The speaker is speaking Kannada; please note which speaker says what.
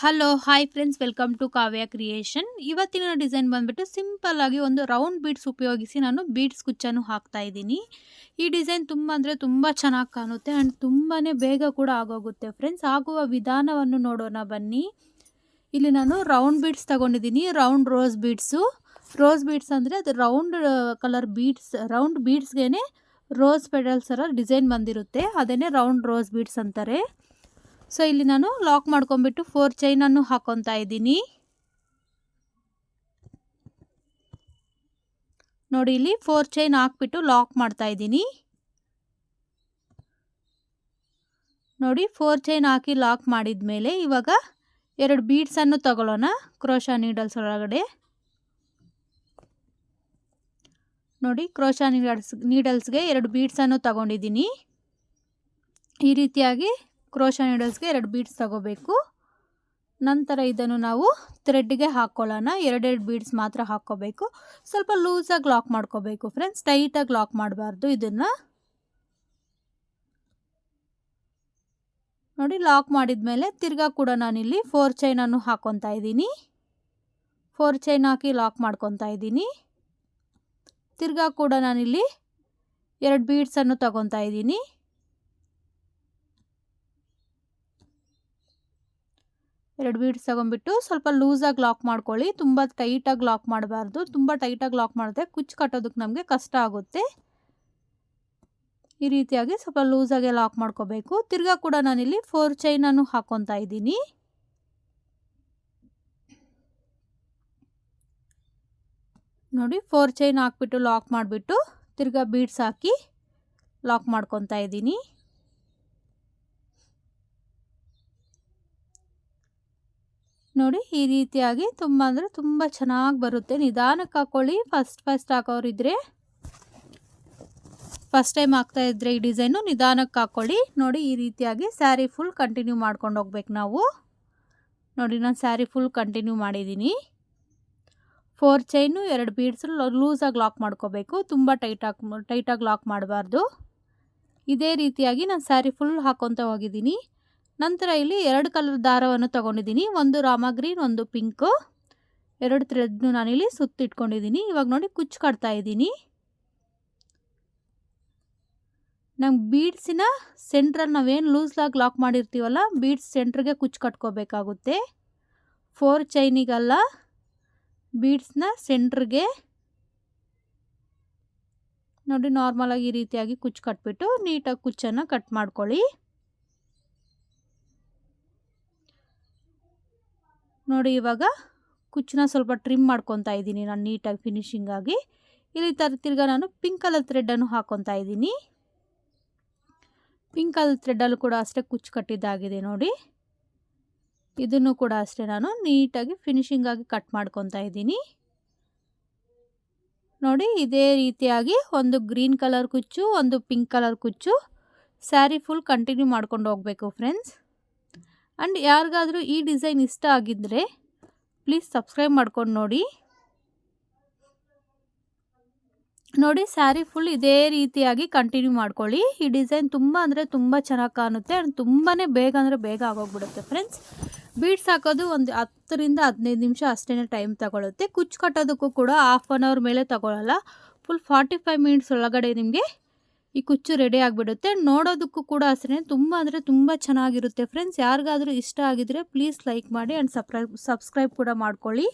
Speaker 1: Hello hi friends welcome to Kavya creation ಇವತ್ತಿನ ಡಿಸೈನ್ ಬಂದ್ಬಿಟ್ಟು ಸಿಂಪಲ್ ಆಗಿ ಒಂದು ರೌಂಡ್ ಬೀಡ್ಸ್ ಉಪಯೋಗಿಸಿ ನಾನು ಬೀಡ್ಸ್ ಕುಚ್ಚನ್ನು ಹಾಕ್ತಾ ಇದ್ದೀನಿ. ಈ ಡಿಸೈನ್ ತುಂಬ ಅಂದರೆ ತುಂಬ ಚೆನ್ನಾಗಿ ಕಾಣುತ್ತೆ ಆ್ಯಂಡ್ ತುಂಬಾ ಬೇಗ ಕೂಡ ಆಗೋಗುತ್ತೆ ಫ್ರೆಂಡ್ಸ್ ಆಗುವ ವಿಧಾನವನ್ನು ನೋಡೋಣ ಬನ್ನಿ. ಇಲ್ಲಿ ನಾನು ರೌಂಡ್ ಬೀಡ್ಸ್ ತಗೊಂಡಿದ್ದೀನಿ round rose beads rose beads ಅಂದರೆ ಅದು ರೌಂಡ್ ಕಲರ್ ಬೀಡ್ಸ್ ರೌಂಡ್ ಬೀಡ್ಸ್ಗೇ ರೋಸ್ ಪೆಡಲ್ಸ್ ಥರ ಡಿಸೈನ್ ಬಂದಿರುತ್ತೆ. ಅದೇ ರೌಂಡ್ ರೋಸ್ ಬೀಡ್ಸ್ ಅಂತಾರೆ. ಸೊ ಇಲ್ಲಿ ನಾನು ಲಾಕ್ ಮಾಡ್ಕೊಂಬಿಟ್ಟು ಫೋರ್ ಚೈನನ್ನು ಹಾಕೊತಾ ಇದ್ದೀನಿ. ನೋಡಿ, ಇಲ್ಲಿ ಫೋರ್ ಚೈನ್ ಹಾಕ್ಬಿಟ್ಟು ಲಾಕ್ ಮಾಡ್ತಾ ಇದ್ದೀನಿ. ನೋಡಿ ಫೋರ್ ಚೈನ್ ಹಾಕಿ ಲಾಕ್ ಮಾಡಿದ ಮೇಲೆ ಇವಾಗ ಎರಡು ಬೀಡ್ಸನ್ನು ತಗೊಳ್ಳೋಣ ಕ್ರೋಶಾ ನೀಡಲ್ಸ್ ಒಳಗಡೆ. ನೋಡಿ ಕ್ರೋಶಾ ನೀಡಲ್ಸ್ ನೀಡಲ್ಸ್ಗೆ ಎರಡು ಬೀಡ್ಸನ್ನು ತಗೊಂಡಿದ್ದೀನಿ. ಈ ರೀತಿಯಾಗಿ ಕ್ರೋಶಾ ನೀಡಲ್ಸ್ಗೆ ಎರಡು ಬೀಡ್ಸ್ ತಗೋಬೇಕು. ನಂತರ ಇದನ್ನು ನಾವು ಥ್ರೆಡ್ಗೆ ಹಾಕ್ಕೊಳ್ಳೋಣ ಎರಡೆರಡು ಬೀಡ್ಸ್ ಮಾತ್ರ ಹಾಕ್ಕೋಬೇಕು. ಸ್ವಲ್ಪ ಲೂಸಾಗಿ ಲಾಕ್ ಮಾಡ್ಕೋಬೇಕು ಫ್ರೆಂಡ್ಸ್. ಟೈಟಾಗಿ ಲಾಕ್ ಮಾಡಬಾರ್ದು ಇದನ್ನು. ನೋಡಿ, ಲಾಕ್ ಮಾಡಿದ ಮೇಲೆ ತಿರ್ಗಾ ಕೂಡ ನಾನಿಲ್ಲಿ ಫೋರ್ ಚೈನನ್ನು ಹಾಕ್ಕೊತಾ ಇದ್ದೀನಿ. ಫೋರ್ ಚೈನ್ ಹಾಕಿ ಲಾಕ್ ಮಾಡ್ಕೊತಾ ಇದ್ದೀನಿ. ತಿರ್ಗಾ ಕೂಡ ನಾನಿಲ್ಲಿ ಎರಡು ಬೀಡ್ಸನ್ನು ತಗೊತಾ ಇದ್ದೀನಿ. ಎರಡು ಬೀಡ್ಸ್ ತಗೊಂಡ್ಬಿಟ್ಟು ಸ್ವಲ್ಪ ಲೂಸಾಗಿ ಲಾಕ್ ಮಾಡ್ಕೊಳ್ಳಿ. ತುಂಬ ಟೈಟಾಗಿ ಲಾಕ್ ಮಾಡಬಾರ್ದು. ತುಂಬ ಟೈಟಾಗಿ ಲಾಕ್ ಮಾಡಿದ್ರೆ ಕುಚ್ಚು ಕಟ್ಟೋದಕ್ಕೆ ನಮಗೆ ಕಷ್ಟ ಆಗುತ್ತೆ. ಈ ರೀತಿಯಾಗಿ ಸ್ವಲ್ಪ ಲೂಸಾಗೆ ಲಾಕ್ ಮಾಡ್ಕೋಬೇಕು. ತಿರ್ಗಾ ಕೂಡ ನಾನಿಲ್ಲಿ ಫೋರ್ ಚೈನನ್ನು ಹಾಕೊತಾ ಇದ್ದೀನಿ. ನೋಡಿ, ಫೋರ್ ಚೈನ್ ಹಾಕ್ಬಿಟ್ಟು ಲಾಕ್ ಮಾಡಿಬಿಟ್ಟು ತಿರ್ಗಾ ಬೀಡ್ಸ್ ಹಾಕಿ ಲಾಕ್ ಮಾಡ್ಕೊತಾ ಇದ್ದೀನಿ. ನೋಡಿ ಈ ರೀತಿಯಾಗಿ ತುಂಬ ಅಂದರೆ ತುಂಬ ಚೆನ್ನಾಗಿ ಬರುತ್ತೆ. ನಿಧಾನಕ್ಕೆ ಹಾಕ್ಕೊಳ್ಳಿ ಫಸ್ಟ್ ಫಸ್ಟ್ ಹಾಕೋರಿದ್ರೆ ಫಸ್ಟ್ ಟೈಮ್ ಹಾಕ್ತಾ ಇದ್ರೆ ಈ ಡಿಸೈನು ನಿಧಾನಕ್ಕೆ ಹಾಕ್ಕೊಳ್ಳಿ ನೋಡಿ ಈ ರೀತಿಯಾಗಿ ಸ್ಯಾರಿ ಫುಲ್ ಕಂಟಿನ್ಯೂ ಮಾಡ್ಕೊಂಡು ಹೋಗ್ಬೇಕು ನಾವು. ನೋಡಿ ನಾನು ಸ್ಯಾರಿ ಫುಲ್ ಕಂಟಿನ್ಯೂ ಮಾಡಿದ್ದೀನಿ. ಫೋರ್ ಚೈನು, ಎರಡು ಬೀಡ್ಸ್ ಲೂಸಾಗಿ ಲಾಕ್ ಮಾಡ್ಕೋಬೇಕು. ತುಂಬ ಟೈಟಾಗಿ ಟೈಟಾಗಿ ಲಾಕ್ ಮಾಡಬಾರ್ದು. ಇದೇ ರೀತಿಯಾಗಿ ನಾನು ಸ್ಯಾರಿ ಫುಲ್ ಹಾಕ್ಕೊತ ಹೋಗಿದ್ದೀನಿ. ನಂತರ ಇಲ್ಲಿ ಎರಡು ಕಲರ್ ದಾರವನ್ನು ತೊಗೊಂಡಿದ್ದೀನಿ. ಒಂದು ರಾಮ ಗ್ರೀನ್ ಒಂದು ಪಿಂಕು ಎರಡು ಥ್ರೆಡ್ನು ನಾನಿಲ್ಲಿ ಸುತ್ತಿಟ್ಕೊಂಡಿದ್ದೀನಿ. ಇವಾಗ ನೋಡಿ ಕುಚ್ಚು ಕಟ್ತಾ ಇದ್ದೀನಿ. ನಂಗೆ ಬೀಡ್ಸಿನ ಸೆಂಟ್ರಲ್ಲಿ ನಾವೇನು ಲೂಸ್ಲಾಗಿ ಲಾಕ್ ಮಾಡಿರ್ತೀವಲ್ಲ ಬೀಡ್ಸ್ ಸೆಂಟ್ರಿಗೆ ಕುಚ್ಚು ಕಟ್ಕೋಬೇಕಾಗುತ್ತೆ. ಫೋರ್ ಚೈನಿಗಲ್ಲ ಬೀಡ್ಸ್ನ ಸೆಂಟ್ರಿಗೆ ನೋಡಿ ನಾರ್ಮಲಾಗಿ ಈ ರೀತಿಯಾಗಿ ಕುಚ್ಚು ಕಟ್ಬಿಟ್ಟು ನೀಟಾಗಿ ಕುಚ್ಚನ್ನು ಕಟ್ ಮಾಡ್ಕೊಳ್ಳಿ. ನೋಡಿ ಇವಾಗ ಕುಚ್ಚನ್ನ ಸ್ವಲ್ಪ ಟ್ರಿಮ್ ಮಾಡ್ಕೊತಾ ಇದ್ದೀನಿ ನಾನು ನೀಟಾಗಿ ಫಿನಿಶಿಂಗಾಗಿ ಇಲ್ಲಿ ತರ ತಿರ್ಗ ನಾನು ಪಿಂಕ್ ಕಲರ್ ಥ್ರೆಡನ್ನು ಹಾಕ್ಕೊತಾ ಇದ್ದೀನಿ. ಪಿಂಕ್ ಕಲರ್ ಥ್ರೆಡಲ್ಲೂ ಕೂಡ ಅಷ್ಟೇ ಕುಚ್ಚು ಕಟ್ಟಿದ್ದಾಗಿದೆ ನೋಡಿ. ಇದನ್ನು ಕೂಡ ಅಷ್ಟೇ ನಾನು ನೀಟಾಗಿ ಫಿನಿಶಿಂಗಾಗಿ ಕಟ್ ಮಾಡ್ಕೊತಾ ಇದ್ದೀನಿ. ನೋಡಿ ಇದೇ ರೀತಿಯಾಗಿ ಒಂದು ಗ್ರೀನ್ ಕಲರ್ ಕುಚ್ಚು, ಒಂದು ಪಿಂಕ್ ಕಲರ್ ಕುಚ್ಚು. ಸ್ಯಾರಿ ಫುಲ್ ಕಂಟಿನ್ಯೂ ಮಾಡ್ಕೊಂಡು ಹೋಗಬೇಕು ಫ್ರೆಂಡ್ಸ್ ಆ್ಯಂಡ್ ಯಾರಿಗಾದರೂ ಈ ಡಿಸೈನ್ ಇಷ್ಟ ಆಗಿದ್ದರೆ ಪ್ಲೀಸ್ ಸಬ್ಸ್ಕ್ರೈಬ್ ಮಾಡ್ಕೊಂಡು ನೋಡಿ. ನೋಡಿ, ಸ್ಯಾರಿ ಫುಲ್ ಇದೇ ರೀತಿಯಾಗಿ ಕಂಟಿನ್ಯೂ ಮಾಡ್ಕೊಳ್ಳಿ. ಈ ಡಿಸೈನ್ ತುಂಬ ಅಂದರೆ ತುಂಬ ಚೆನ್ನಾಗಿ ಕಾಣುತ್ತೆ ಆ್ಯಂಡ್ ತುಂಬಾ ಬೇಗ ಅಂದರೆ ಬೇಗ ಆಗೋಗ್ಬಿಡುತ್ತೆ ಫ್ರೆಂಡ್ಸ್. ಬೀಡ್ಸ್ ಹಾಕೋದು ಒಂದು ಹತ್ತರಿಂದ ಹದಿನೈದು ನಿಮಿಷ ಅಷ್ಟೇ ಟೈಮ್ ತಗೊಳುತ್ತೆ. ಕುಚ್ಚು ಕಟ್ಟೋದಕ್ಕೂ ಕೂಡ ಹಾಫ್ ಆನ್ ಅವರ್ ಮೇಲೆ ತಗೊಳ್ಳಲ್ಲ ಫುಲ್ ಫಾರ್ಟಿ ಫೈವ್ ಮಿನಿಟ್ಸ್ ಒಳಗಡೆ ನಿಮಗೆ ಈ ಕುಚ್ಚು ರೆಡಿ ಆಗಿಬಿಡುತ್ತೆ. ನೋಡೋದಕ್ಕೂ ಕೂಡ ಅಷ್ಟೇ ತುಂಬ ಅಂದರೆ ತುಂಬ ಚೆನ್ನಾಗಿರುತ್ತೆ. ಫ್ರೆಂಡ್ಸ್ ಯಾರಿಗಾದರೂ ಇಷ್ಟ ಆಗಿದ್ರೆ ಪ್ಲೀಸ್ ಲೈಕ್ ಮಾಡಿ ಆ್ಯಂಡ್ ಸಬ್ಸ್ಕ್ರೈಬ್ ಸಬ್ಸ್ಕ್ರೈಬ್ ಕೂಡ ಮಾಡ್ಕೊಳ್ಳಿ.